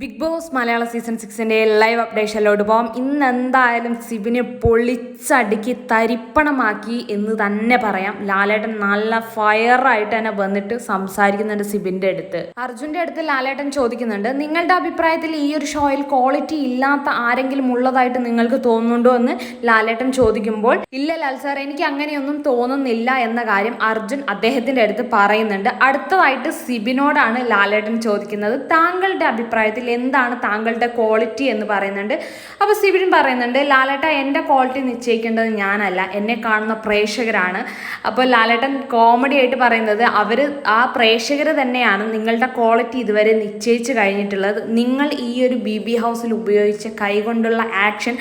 Big Boss Malayalam season സിക്സിന്റെ live അപ്ഡേഷനിലോട്ട് പോകാം ഇന്ന് എന്തായാലും സിബിനെ പൊളിച്ചടുക്കി തരിപ്പണമാക്കി എന്ന് തന്നെ പറയാം. ലാലേട്ടൻ നല്ല ഫയറായിട്ട് തന്നെ വന്നിട്ട് സംസാരിക്കുന്നുണ്ട് സിബിന്റെ അടുത്ത്. അർജുന്റെ അടുത്ത് ലാലേട്ടൻ ചോദിക്കുന്നുണ്ട് നിങ്ങളുടെ അഭിപ്രായത്തിൽ ഈ ഒരു ഷോയിൽ ക്വാളിറ്റി ഇല്ലാത്ത ആരെങ്കിലും ഉള്ളതായിട്ട് നിങ്ങൾക്ക് തോന്നുന്നുണ്ടോ? എന്ന് ലാലേട്ടൻ ചോദിക്കുമ്പോൾ ഇല്ല ലാൽ സാർ എനിക്ക് അങ്ങനെയൊന്നും തോന്നുന്നില്ല എന്ന കാര്യം അർജുൻ അദ്ദേഹത്തിന്റെ അടുത്ത് പറയുന്നുണ്ട്. അടുത്തതായിട്ട് സിബിനോടാണ് ലാലേട്ടൻ ചോദിക്കുന്നത് താങ്കളുടെ അഭിപ്രായത്തിൽ എന്താണ് താങ്കളുടെ ക്വാളിറ്റി എന്ന് പറയുന്നുണ്ട്. അപ്പോൾ സിബിൻ പറയുന്നുണ്ട് ലാലേട്ട എന്റെ ക്വാളിറ്റി നിശ്ചയിക്കേണ്ടത് ഞാനല്ല എന്നെ കാണുന്ന പ്രേക്ഷകരാണ്. അപ്പോൾ ലാലേട്ടൻ കോമഡി ആയിട്ട് പറയുന്നത് അവർ ആ പ്രേക്ഷകർ തന്നെയാണ് നിങ്ങളുടെ ക്വാളിറ്റി ഇതുവരെ നിശ്ചയിച്ച് കഴിഞ്ഞിട്ടുള്ളത്. നിങ്ങൾ ഈ ഒരു ബി ബി ഹൗസിൽ ഉപയോഗിച്ച കൈകൊണ്ടുള്ള ആക്ഷൻ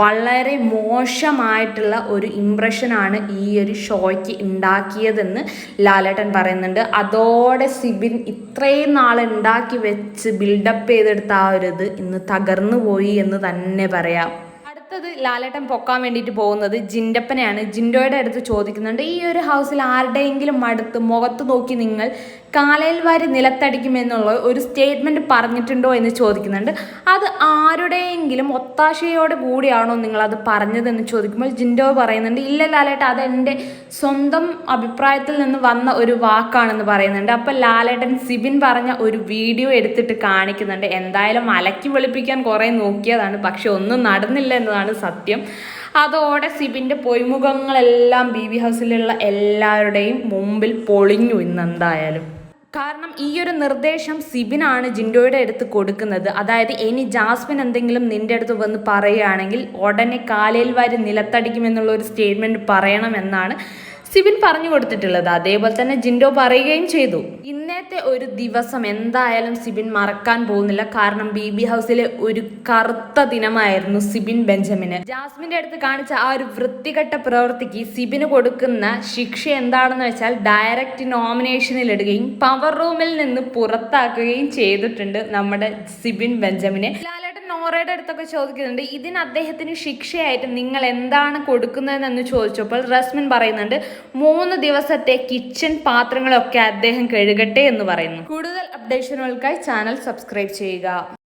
വളരെ മോശമായിട്ടുള്ള ഒരു ഇംപ്രഷനാണ് ഈ ഒരു ഷോയ്ക്ക് ഉണ്ടാക്കിയതെന്ന് ലാലേട്ടൻ പറയുന്നുണ്ട്. അതോടെ സിബിൻ ഇത്രയും നാൾ ഉണ്ടാക്കി വെച്ച് ബിൽഡപ്പ് ചെയ്തെടുത്ത ആ ഒരു ഇത് ഇന്ന് തകർന്നു പോയി എന്ന് തന്നെ പറയാം. അടുത്തത് ലാലേട്ടൻ പൊക്കാൻ വേണ്ടിയിട്ട് പോകുന്നത് ജിൻഡപ്പനെയാണ്. ജിൻഡോയുടെ അടുത്ത് ചോദിക്കുന്നുണ്ട് ഈ ഒരു ഹൗസിൽ ആരുടെയെങ്കിലും അടുത്ത് മുഖത്ത് നോക്കി നിങ്ങൾ കാലയിൽ വാരി നിലത്തടിക്കുമെന്നുള്ള ഒരു സ്റ്റേറ്റ്മെന്റ് പറഞ്ഞിട്ടുണ്ടോ എന്ന് ചോദിക്കുന്നുണ്ട്. അത് ആരുടെയെങ്കിലും ഒത്താശയോടെ കൂടിയാണോ നിങ്ങളത് പറഞ്ഞതെന്ന് ചോദിക്കുമ്പോൾ ജിൻഡോ പറയുന്നുണ്ട് ഇല്ല ലാലേട്ട അത് എന്റെ സ്വന്തം അഭിപ്രായത്തിൽ നിന്ന് വന്ന ഒരു വാക്കാണെന്ന് പറയുന്നുണ്ട്. അപ്പം ലാലേട്ടൻ സിബിൻ പറഞ്ഞ ഒരു വീഡിയോ എടുത്തിട്ട് കാണിക്കുന്നുണ്ട്. എന്തായാലും അലക്കി വെളുപ്പിക്കാൻ കുറേ നോക്കിയതാണ് പക്ഷെ ഒന്നും നടന്നില്ല എന്നതാണ് സത്യം. അതോടെ സിബിന്റെ പൊയ്മുഖങ്ങളെല്ലാം ബി ബി ഹൗസിലുള്ള എല്ലാവരുടെയും മുമ്പിൽ പൊളിഞ്ഞു ഇന്ന് എന്തായാലും കാരണം ഈ ഒരു നിർദ്ദേശം സിബിനാണ് ജിൻഡോയുടെ അടുത്ത് കൊടുക്കുന്നത്. അതായത് ഇനി ജാസ്മിൻ എന്തെങ്കിലും നിന്റെ അടുത്ത് വന്ന് പറയുകയാണെങ്കിൽ ഉടനെ കാലയിൽ വാരി നിലത്തടിക്കുമെന്നുള്ള ഒരു സ്റ്റേറ്റ്മെന്റ് പറയണമെന്നാണ് സിബിൻ പറഞ്ഞു കൊടുത്തിട്ടുള്ളത്. അതേപോലെ തന്നെ ജിൻഡോ പറയുകയും ചെയ്തു. ഇന്നത്തെ ഒരു ദിവസം എന്തായാലും സിബിൻ മറക്കാൻ പോകുന്നില്ല. കാരണം ബി ബി ഹൗസിലെ ഒരു കറുത്ത ദിനമായിരുന്നു സിബിൻ ബെഞ്ചമിന്. ജാസ്മിന്റെ അടുത്ത് കാണിച്ച ആ ഒരു വൃത്തികെട്ട പ്രവൃത്തിക്ക് സിബിന് കൊടുക്കുന്ന ശിക്ഷ എന്താണെന്ന് വെച്ചാൽ ഡയറക്റ്റ് നോമിനേഷനിൽ ഇടുകയും പവർ റൂമിൽ നിന്ന് പുറത്താക്കുകയും ചെയ്തിട്ടുണ്ട് നമ്മുടെ സിബിൻ ബെഞ്ചമിനെ. നോറയുടെ അടുത്തൊക്കെ ചോദിക്കുന്നുണ്ട് ഇതിന് അദ്ദേഹത്തിന് ശിക്ഷയായിട്ട് നിങ്ങൾ എന്താണ് കൊടുക്കുന്നതെന്ന് ചോദിച്ചപ്പോൾ റസ്മിൻ പറയുന്നുണ്ട് മൂന്ന് ദിവസത്തെ കിച്ചൺ പാത്രങ്ങളൊക്കെ അദ്ദേഹം കഴുകട്ടെ എന്ന് പറയുന്നു. കൂടുതൽ അപ്ഡേഷനുകൾക്കായി ചാനൽ സബ്സ്ക്രൈബ് ചെയ്യുക.